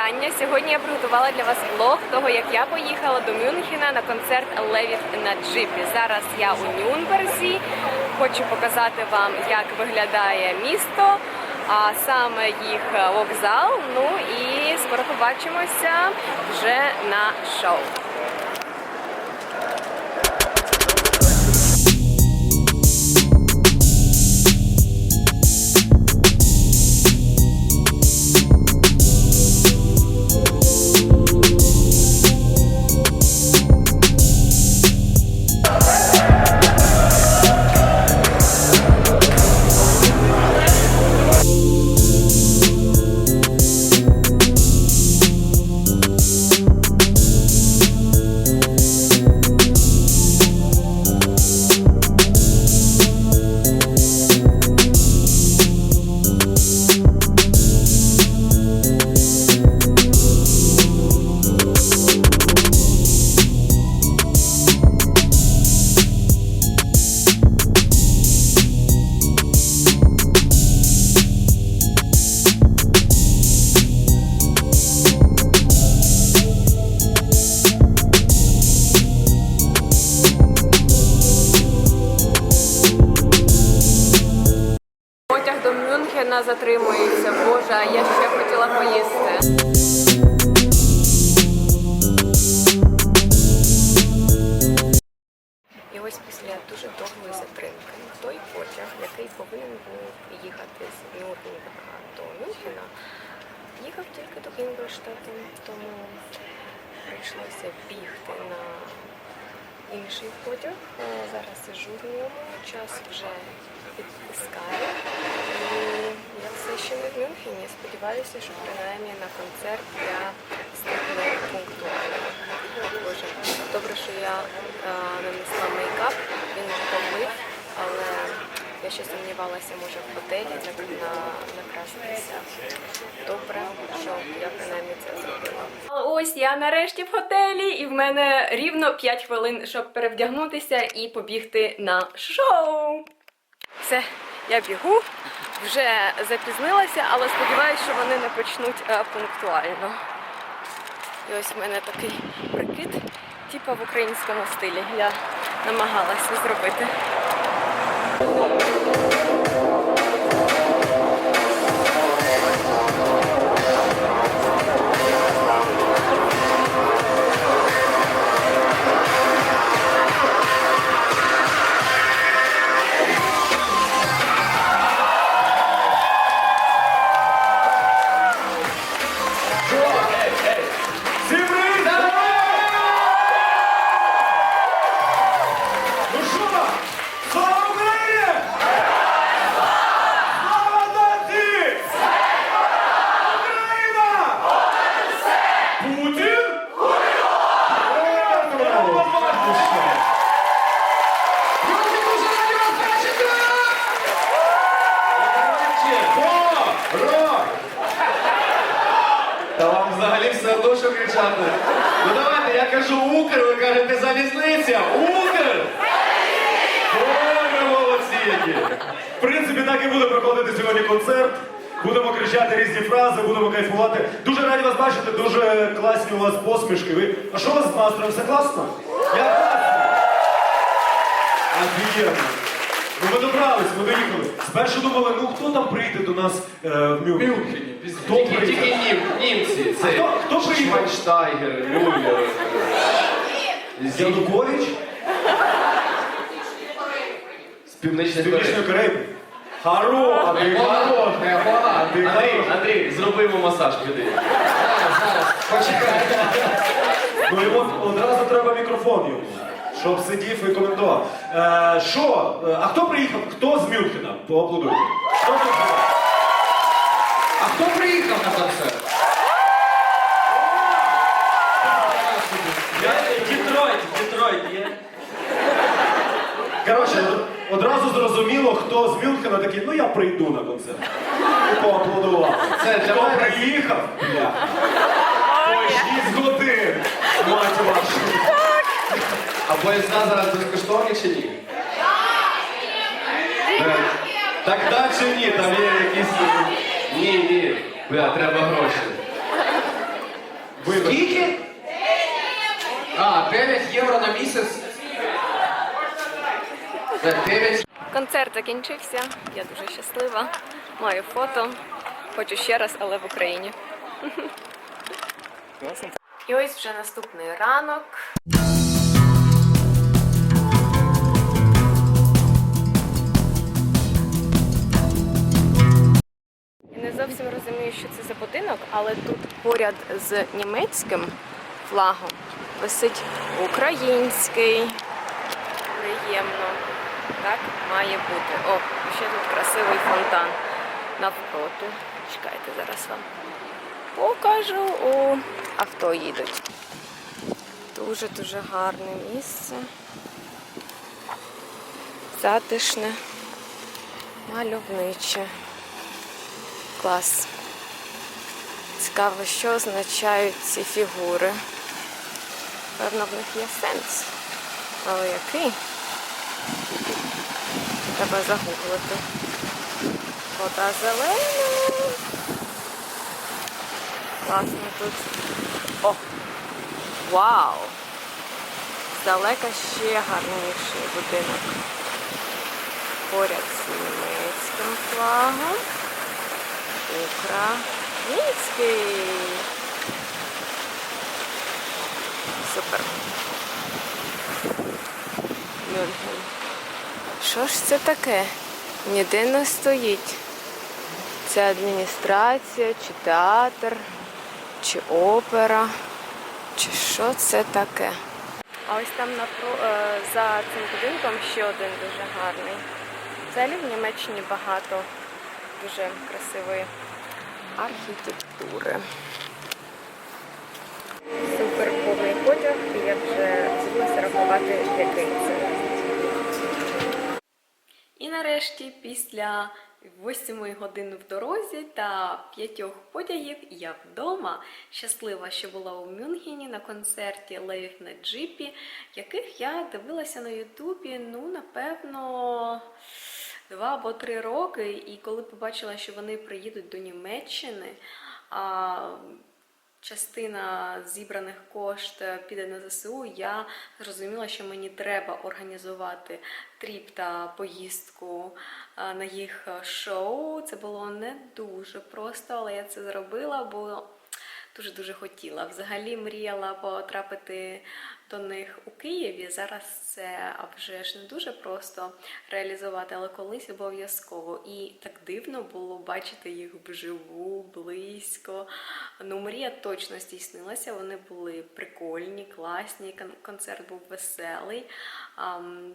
вітання. Сьогодні я приготувала для вас влог того, як я поїхала до Мюнхена на концерт Левіт на джипі. Зараз я у Нюнберзі. Хочу показати вам, як виглядає місто, а саме їх вокзал. Ну і скоро побачимося вже на шоу. Затримується. Боже, я ще хотіла поїсти. І ось після дуже довгої затримки той потяг, який повинен був їхати з Нюрнберга до Мюнхена, їхав тільки до Інгольштату, тому прийшлося бігти на інший потяг. Е, Зараз сижу в ньому, час вже підтискає. І ще не в Мюнхені. Сподіваюся, що принаймні на концерт я встигну пунктуально. Добре, що я е, нанесла мейкап, він помив, але я ще сумнівалася, може в готелі на, накраситися. Добре, що я принаймні це зробила. Ось я нарешті в готелі, і в мене рівно 5 хвилин, щоб перевдягнутися і побігти на шоу. Все, я бігу, вже запізнилася, але сподіваюся, що вони не почнуть е, пунктуально. І ось в мене такий прикид, типу в українському стилі. Я намагалася зробити. Кричати. Ну давайте, я кажу Укр, ви кажете залізниця. Укр! Ви молодці які! В принципі, так і буде проходити сьогодні концерт. Будемо кричати різні фрази, будемо кайфувати. Дуже раді вас бачити, дуже класні у вас посмішки. Ви... А що у вас з настроєм? Все класно? Я класно! Офігенно! Ну ми добрались, ми доїхали. Спершу думали, ну хто там прийде до нас е, в Мюнхен? Мюнхені. Хто Тільки, прийде? тільки нім, німці. Це хто- хто приїхав? Швайнштайгер, Мюллер. З Янукович? з північної З Північної Кореї. Кореї? Харо! А ти хорош! Ти Андрій, хорош. Андрій, зробимо масаж, піди. Зараз, зараз, почекай. Ну йому одразу треба мікрофон йому, щоб сидів і коментував. Е, що? Е, А хто приїхав? Хто з Мюнхена? Поаплодуйте. Хто тут живе? А хто приїхав на концерт? Я Детройт, Детройт є. Коротше, одразу зрозуміло, хто з Мюнхена такий, ну я прийду на концерт. І поаплодував. Це для хто мене- приїхав? Бля. Ой, 6 годин. Мать вашу. А поїзда зараз безкоштовні чи ні? Е, Так да чи ні, там є якісь. Ні, ні. Бля, треба гроші. Вибач. Скільки? А, 9 євро на місяць. Це 9 Концерт закінчився. Я дуже щаслива. Маю фото. Хочу ще раз, але в Україні. І ось вже наступний ранок. Зовсім розумію, що це за будинок, але тут поряд з німецьким флагом висить український. Приємно. Так має бути. О, ще тут красивий фонтан навпроти. Чекайте, зараз вам покажу. О, авто їдуть. Дуже-дуже гарне місце. Затишне, мальовниче. Клас. Цікаво, що означають ці фігури. Певно, в них є сенс. Але який? Треба загуглити. Вода зелена. Класно тут. О! Вау! Здалека ще гарніший будинок. Поряд з німецьким флагом. Український. Супер. Мюнхен. Що ж це таке? Ніде не стоїть. Це адміністрація, чи театр, чи опера, чи що це таке? А ось там е, за цим будинком ще один дуже гарний. Взагалі в Німеччині багато дуже красивої архітектури. Супер повний потяг, і я вже звикла рахувати, який це. І нарешті, після 8 годин в дорозі та п'ятьох потягів я вдома. Щаслива, що була у Мюнхені на концерті Лейв на джипі, яких я дивилася на Ютубі, ну, напевно, два або три роки. І коли побачила, що вони приїдуть до Німеччини, а частина зібраних кошт піде на ЗСУ, я зрозуміла, що мені треба організувати тріп та поїздку на їх шоу. Це було не дуже просто, але я це зробила, бо дуже-дуже хотіла. Взагалі мріяла потрапити до них у Києві. Зараз це вже ж не дуже просто реалізувати, але колись обов'язково. І так дивно було бачити їх вживу, близько. Ну, мрія точно здійснилася. Вони були прикольні, класні. Концерт був веселий.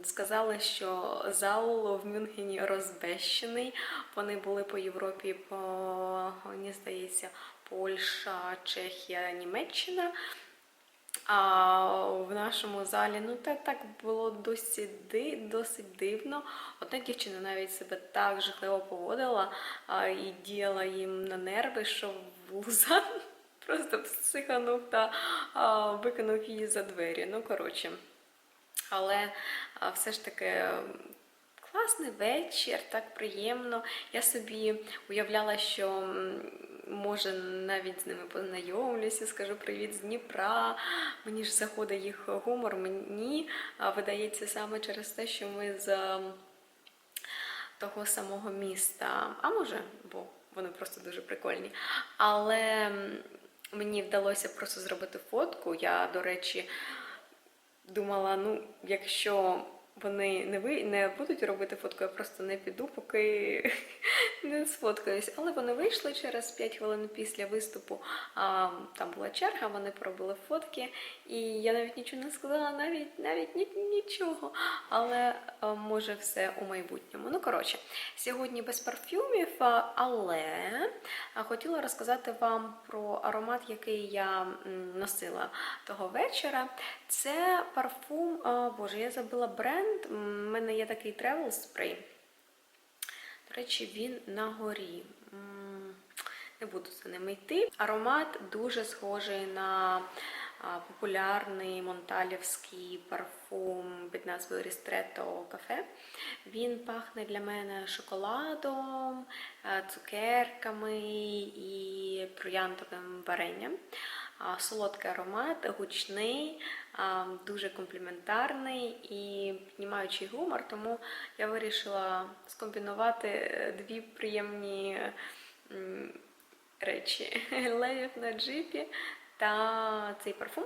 Сказали, що зал в Мюнхені розбещений. Вони були по Європі, по мені здається, Польща, Чехія, Німеччина. А в нашому залі ну так, так було досить, досить дивно. Одна дівчина навіть себе так жахливо поводила а, і діяла їм на нерви, що вуза просто психанув та а, викинув її за двері. Ну, коротше. Але все ж таки класний вечір, так приємно. Я собі уявляла, що може навіть з ними познайомлюся, скажу привіт з Дніпра. Мені ж заходить їх гумор. Мені видається саме через те, що ми з того самого міста. А може, бо вони просто дуже прикольні. Але мені вдалося просто зробити фотку. Я, до речі, думала, ну, якщо вони не ви не будуть робити фотку, я просто не піду, поки не сфоткаюсь. Але вони вийшли через 5 хвилин після виступу. А, там була черга, вони поробили фотки, і я навіть нічого не сказала, навіть навіть ні, нічого. Але а, може все у майбутньому. Ну, коротше, сьогодні без парфюмів, але хотіла розказати вам про аромат, який я носила того вечора. Це парфум, а, боже, я забула бренд. У мене є такий travel спрей. Речі, він на горі. Не буду за ними йти. Аромат дуже схожий на популярний монталівський парфум під назвою Ristretto Cafe. Він пахне для мене шоколадом, е, цукерками і трояндовим варенням. Солодкий аромат, гучний, дуже компліментарний і піднімаючий гумор. Тому я вирішила скомбінувати е, дві приємні речі: левів на джипі та цей парфум.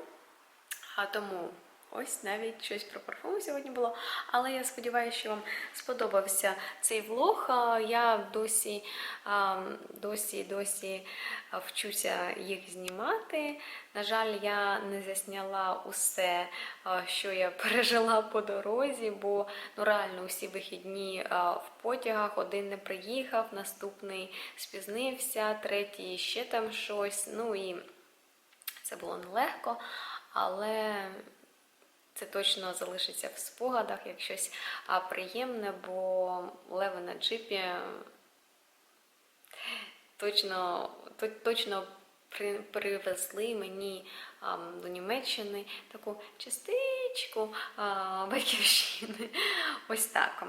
А тому ось навіть щось про парфум сьогодні було. Але я сподіваюся, що вам сподобався цей влог. Я досі, досі, досі вчуся їх знімати. На жаль, я не засняла усе, що я пережила по дорозі, бо ну реально усі вихідні в потягах один не приїхав, наступний спізнився, третій ще там щось. Ну і це було нелегко, але це точно залишиться в спогадах як щось приємне, бо леви на джипі точно, точно привезли мені до Німеччини таку частичку батьківщини. Ось так.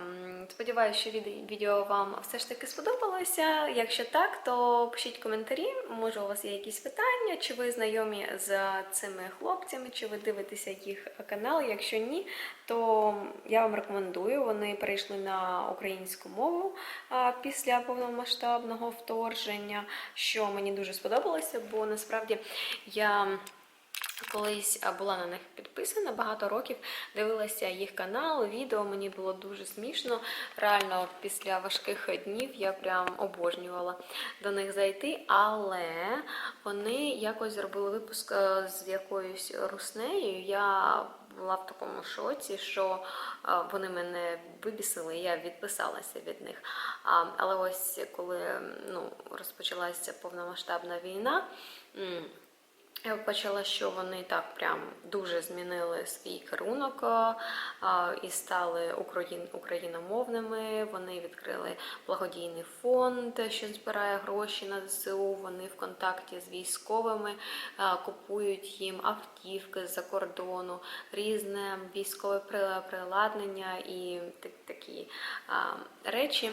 Сподіваюся, що відео вам все ж таки сподобалося. Якщо так, то пишіть коментарі. Може, у вас є якісь питання, чи ви знайомі з цими хлопцями, чи ви дивитеся їх канал. Якщо ні, то я вам рекомендую. Вони перейшли на українську мову після повномасштабного вторження, що мені дуже сподобалося, бо насправді я. Колись була на них підписана багато років, дивилася їх канал, відео, мені було дуже смішно. Реально, після важких днів я прям обожнювала до них зайти, але вони якось зробили випуск е, з якоюсь руснею. Я була в такому шоці, що е, вони мене вибісили, я відписалася від них. Але ось коли ну, розпочалася повномасштабна війна. Я почала, що вони так прям дуже змінили свій керунок а, і стали україн, україномовними. Вони відкрили благодійний фонд, що збирає гроші на ЗСУ. Вони в контакті з військовими купують їм автівки з-за кордону, різне військове при- приладнання і такі речі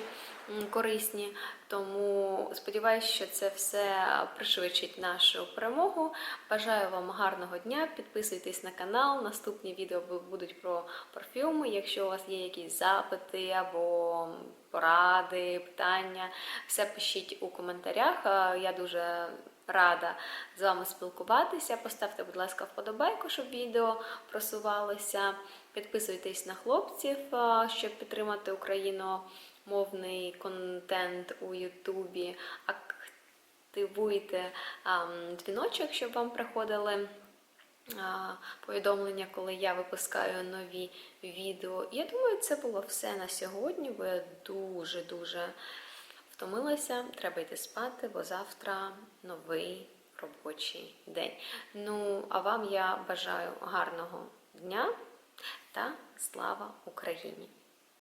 корисні. Тому сподіваюся, що це все пришвидшить нашу перемогу. Бажаю вам гарного дня. Підписуйтесь на канал. Наступні відео будуть про парфюми. Якщо у вас є якісь запити або поради, питання, все пишіть у коментарях. Е, Я дуже рада з вами спілкуватися. Поставте, будь ласка, вподобайку, щоб відео просувалося. Підписуйтесь на хлопців, е, щоб підтримати україномовний контент у Ютубі. Активуйте дзвіночок, щоб вам приходили повідомлення, коли я випускаю нові відео. Я думаю, це було все на сьогодні, бо я дуже-дуже втомилася. Треба йти спати, бо завтра новий робочий день. Ну, а вам я бажаю гарного дня та слава Україні!